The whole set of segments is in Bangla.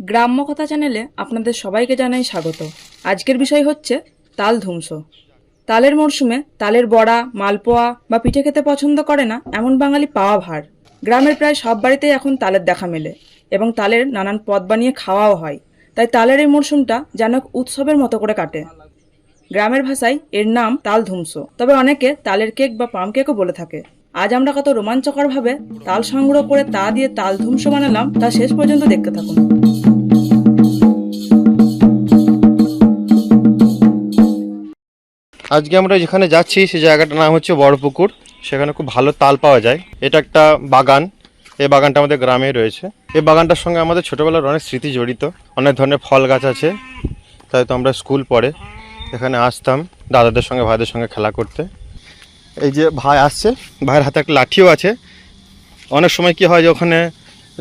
গ্রাম্য কথা চ্যানেলে আপনাদের সবাইকে জানাই স্বাগত। আজকের বিষয় হচ্ছে তাল ধ্বংস। তালের মরশুমে তালের বড়া, মালপোয়া বা পিঠে খেতে পছন্দ করে না এমন বাঙালি পাওয়া ভার। গ্রামের প্রায় সব বাড়িতেই এখন তালের দেখা মেলে এবং তালের নানান পদ বানিয়ে খাওয়াও হয়। তাই তালের এই মরশুমটা যেন উৎসবের মতো করে কাটে। গ্রামের ভাষায় এর নাম তাল ধুমস তবে অনেকে তালের কেক বা পাম কেকও বলে থাকে। আজ আমরা কত রোমাঞ্চকরভাবে তাল সংগ্রহ করে তা দিয়ে তাল ধুমস বানালাম তা শেষ পর্যন্ত দেখতে থাকুন। আজকে আমরা যেখানে যাচ্ছি সেই জায়গাটার নাম হচ্ছে বড়পুকুর। সেখানে খুব ভালো তাল পাওয়া যায়। এটা একটা বাগান। এই বাগানটা আমাদের গ্রামে রয়েছে। এই বাগানটার সঙ্গে আমাদের ছোটোবেলার অনেক স্মৃতি জড়িত। অনেক ধরনের ফল গাছ আছে। তাই তো আমরা স্কুল পড়ে এখানে আসতাম দাদাদের সঙ্গে, ভাইদের সঙ্গে খেলা করতে। এই যে ভাই আসছে, ভাইয়ের হাতে একটা লাঠিও আছে। অনেক সময় কি হয় যে ওখানে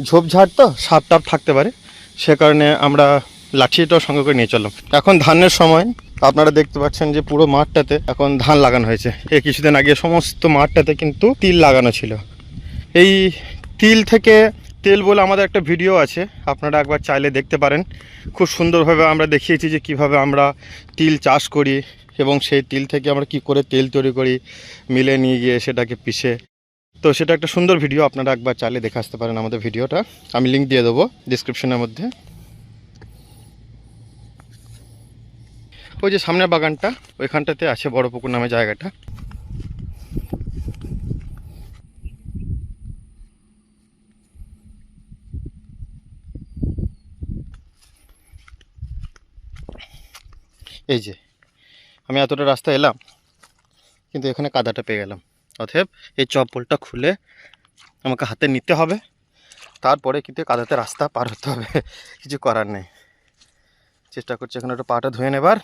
ঝোপঝাড় তো, সাপ টাপ থাকতে পারে। সে কারণে আমরা লাঠিটাও সঙ্গে করে নিয়ে চললাম। এখন ধানের সময়, আপনারা দেখতে পাচ্ছেন যে পুরো মাঠটাতে এখন ধান লাগানো হয়েছে। এই কিছুদিন আগে সমস্ত মাঠটাতে কিন্তু তিল লাগানো ছিল। এই তিল থেকে তেল বলে আমাদের একটা ভিডিও আছে, আপনারা একবার চাইলে দেখতে পারেন। খুব সুন্দরভাবে আমরা দেখিয়েছি যে কীভাবে আমরা তিল চাষ করি এবং সেই তিল থেকে আমরা কি করে তেল তৈরি করি, মিলে নিয়ে গিয়ে সেটাকে পিষে। তো সেটা একটা সুন্দর ভিডিও, আপনারা একবার চাইলে দেখে আসতে পারেন আমাদের ভিডিওটা। আমি লিঙ্ক দিয়ে দেবো ডিসক্রিপশনের মধ্যে। ওই যে সামনের বাগানটা, ওইখানটাতে আছে বড় পুকুর নামে জায়গাটা। এই যে, আমি এতটা রাস্তা এলাম, কিন্তু এখানে কাদাটা পেয়ে গেলাম। অতএব এই চপ্পলটা খুলে আমাকে হাতে নিতে হবে, তারপরে কিন্তু কাদাতে রাস্তা পার হতে হবে, কিছু করার নেই। চেষ্টা করছি এখন একটু পাটা ধুয়ে নেবার।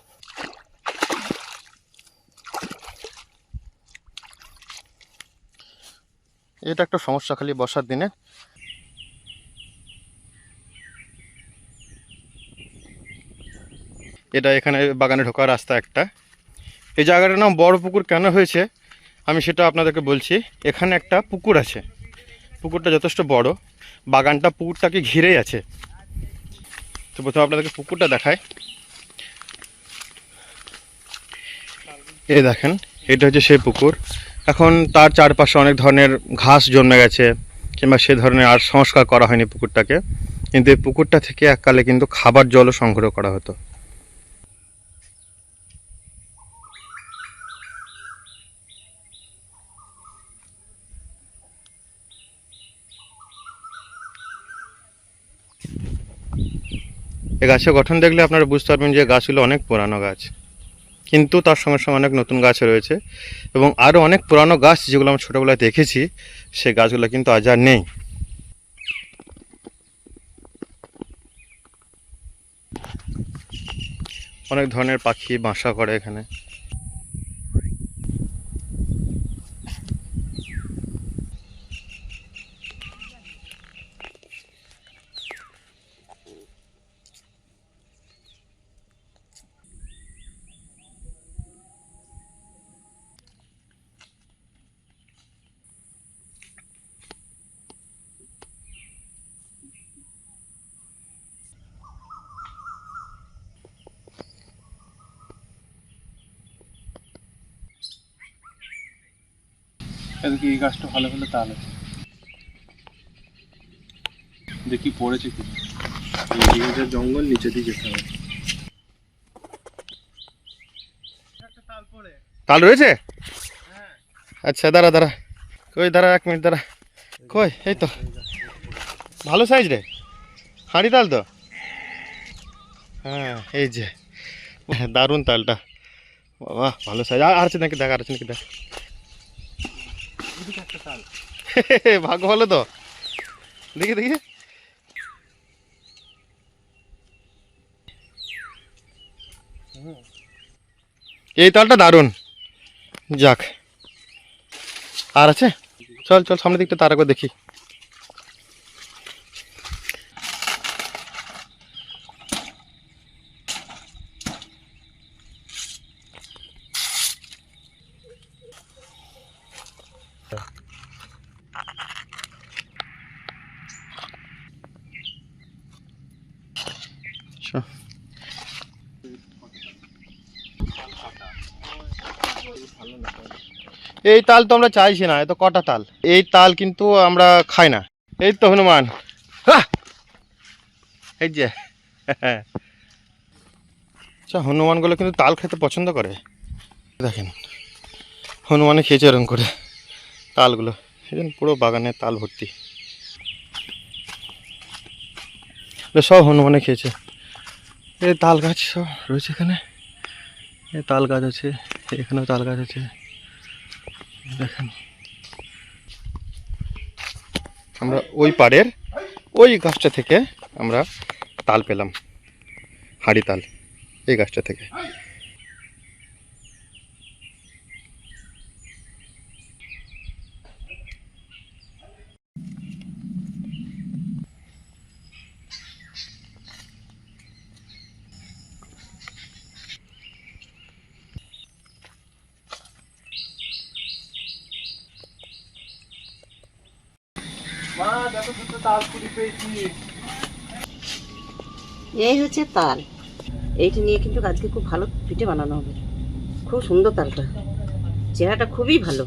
এটা একটা সমস্যা খালি বর্ষার দিনে। এটা এখানে বাগানে ঢোকার রাস্তা একটা। এই জায়গাটার নাম বড় পুকুর কেন হয়েছে? আমি সেটা আপনাদেরকে বলছি। এখানে একটা পুকুর আছে। পুকুরটা যথেষ্ট বড়। বাগানটা পুকুরটাকে ঘিরেই আছে? তো প্রথমে আপনাদেরকে পুকুরটা দেখায় এই দেখেন, এটা হচ্ছে সেই পুকুর। এখন তার চারপাশে অনেক ধরনের ঘাস জন্মে গেছে, কিংবা সে ধরনের আর সংস্কার করা হয়নি পুকুরটাকে। কিন্তু এই পুকুরটা থেকে এককালে কিন্তু খাবার জলও সংগ্রহ করা হতো। এই গাছের গঠন দেখলে আপনারা বুঝতে পারবেন যে গাছগুলো অনেক পুরানো গাছ। কিন্তু তার সঙ্গে সঙ্গে অনেক নতুন গাছ রয়েছে এবং আরও অনেক পুরানো গাছ যেগুলো আমরা ছোটোবেলায় দেখেছি, সেই গাছগুলো কিন্তু আজ আর নেই। অনেক ধরনের পাখি বাসা করে এখানে। এদিকে এই গাছটা ভালো ভালো তাল আছে দেখি পড়েছে কি জঙ্গল নিচে হবে। তাল রয়েছে? আচ্ছা দাঁড়া দাঁড়া। কই দাঁড়া এক মিনিট দাঁড়া। কই এই তো। ভালো সাইজ রে। হাঁড়ি তাল তো? হ্যাঁ এই যে। দারুণ তালটা। বাবা ভালো সাইজ আর আছে নাকি? দেখ আর আছে নাকি? দেখ। ভাগ্য ভালো তো? দেখি দেখি। এই তালটা দারুণ। যাক। আর আছে? চল চল, সামনের দিকটা তার দেখি। এই তাল তো আমরা চাইছি না এত কটা তাল। এই তাল কিন্তু আমরা খাই না। এই তো হনুমান। হাহ! এই যে। আচ্ছা হনুমানগুলো কিন্তু তাল খেতে পছন্দ করে। দেখেন হনুমানে খেয়েছে এরকম করে তালগুলো। দেখেন পুরো বাগানে তাল ভর্তি। সব হনুমানে খেয়েছে। এই তাল গাছ সব রয়েছে এখানে। এই তাল গাছ আছে। এখানেও তাল গাছ আছে। দেখেন। আমরা ওই পাড়ের ওই গাছটা থেকে আমরা তাল পেলাম। হাড়ি তাল এই গাছটা থেকে। এই হচ্ছে তাল। এইটা নিয়ে কিন্তু আজকে খুব ভালো পিঠে বানানো হবে। খুব সুন্দর তালটা। চেহারাটা খুবই ভালো।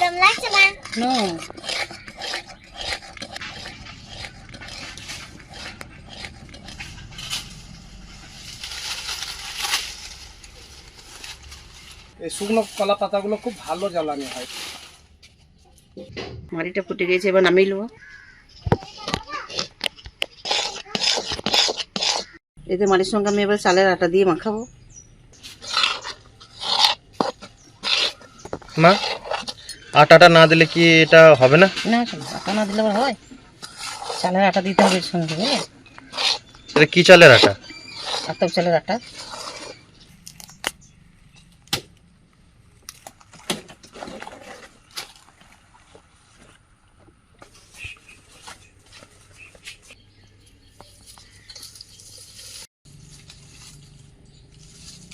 গরম লাগছে না এই শুকনো কলা পাতাগুলো খুব ভালো জ্বালানি হয়। মাড়িটা ফুটে গেছে এবার নামিয়ে নেব। এতে মাড়ির সঙ্গে আমি এবার চালের আটা দিয়ে মাখাবো। মা আটাটা না দিলে কি এটা হবে না? না আটা না দিলে আবার হয়? চালের আটা দিতে হবে সঙ্গে বুঝলে এটা কি চালের আটা? আতপ চালের আটা।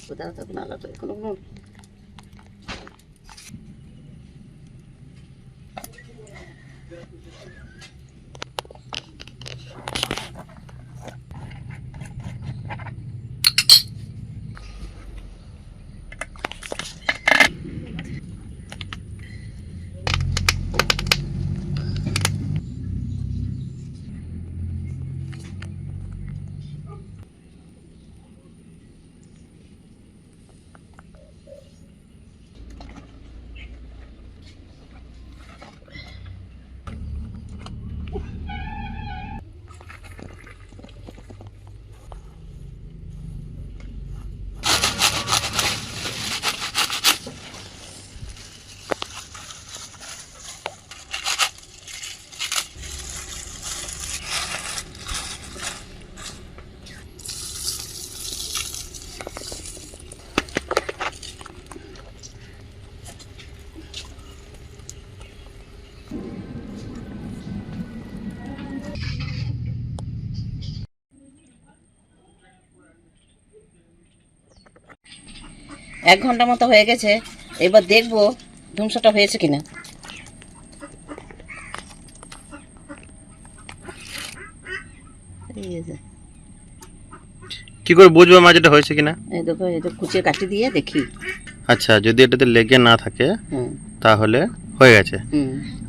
কোথাও তো কোনো আলাদা এক ঘণ্টা মতো হয়ে গেছে এবার দেখব ধুমসাটা হয়েছে কিনা। কি করে বুঝব মা যেটা হয়েছে কিনা? এই দেখো এই তো কুচিয়ে কাটি দিয়ে দেখি। আচ্ছা যদি এটাতে লেগে না থাকে তাহলে হয়ে গেছে।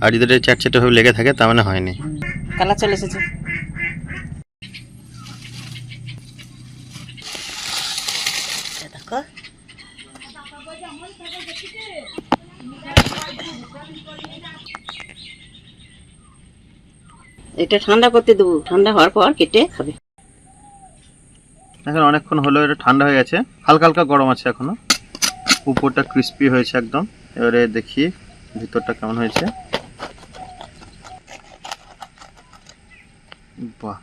আর যদি এটা চ্যাটচ্যাটে ভাবে লেগে থাকে তার মানে হয়নি। কালার চলে এসেছে এই দেখো এটা ঠান্ডা করতে দেবো। ঠান্ডা হওয়ার পর কেটে খাবে। এখন অনেকক্ষণ হলো, এটা ঠান্ডা হয়ে গেছে। হালকা হালকা গরম আছে এখনও। উপরটা ক্রিস্পি হয়েছে একদম। এবারে দেখি ভিতরটা কেমন হয়েছে। বাহ।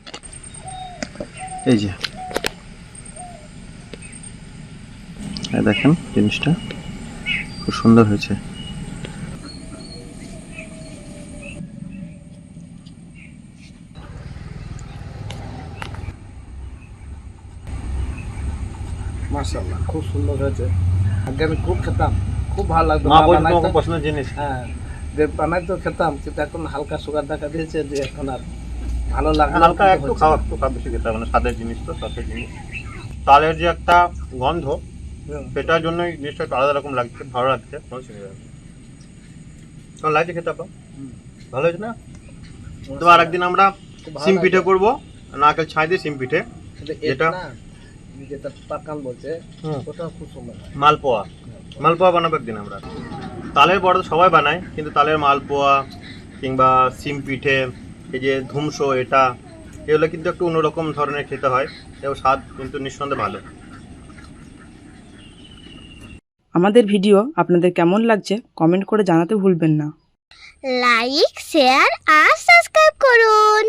এই যে। দেখেন জিনিসটা। খুব সুন্দর হয়েছে। মাশাআল্লাহ খুব সুন্দর হয়েছে। আগে আমি খুব খেতাম খুব ভালো লাগতো। মা। পছন্দের জিনিস। হ্যাঁ যে খেতাম কিন্তু এখন হালকা সুগার দেখা দিয়েছে যে এখন আর ভালো লাগে হালকা একটু খাওয়া একটু খাওয়া বেশি খেতে হবে না স্বাদের জিনিস তো স্বাদের জিনিস। তালের যে একটা গন্ধ সেটার জন্যই জিনিসটা একটু আলাদা রকম লাগছে ভালো লাগছে। কেমন লাগছে খেতে আপা? ভালো হয়েছে না? তো আর একদিন আমরা সিম পিঠে করব নারকেল ছাই দিয়ে সিম পিঠে। যেটা- যেটা পাকান বলছে হুম। খুব সুন্দর মালপোয়া। মালপোয়া বানাবো একদিন আমরা। তালের বড়া তো সবাই বানায় কিন্তু তালের মালপোয়া কিংবা সিম পিঠে এই যে ধুমসো এটা এগুলো কিন্তু একটু অন্যরকম ধরনের খেতে হয় এবং স্বাদ কিন্তু নিঃসন্দেহে ভালো। আমাদের ভিডিও আপনাদের কেমন লাগছে কমেন্ট করে জানাতে ভুলবেন না। লাইক শেয়ার আর সাবস্ক্রাইব করুন।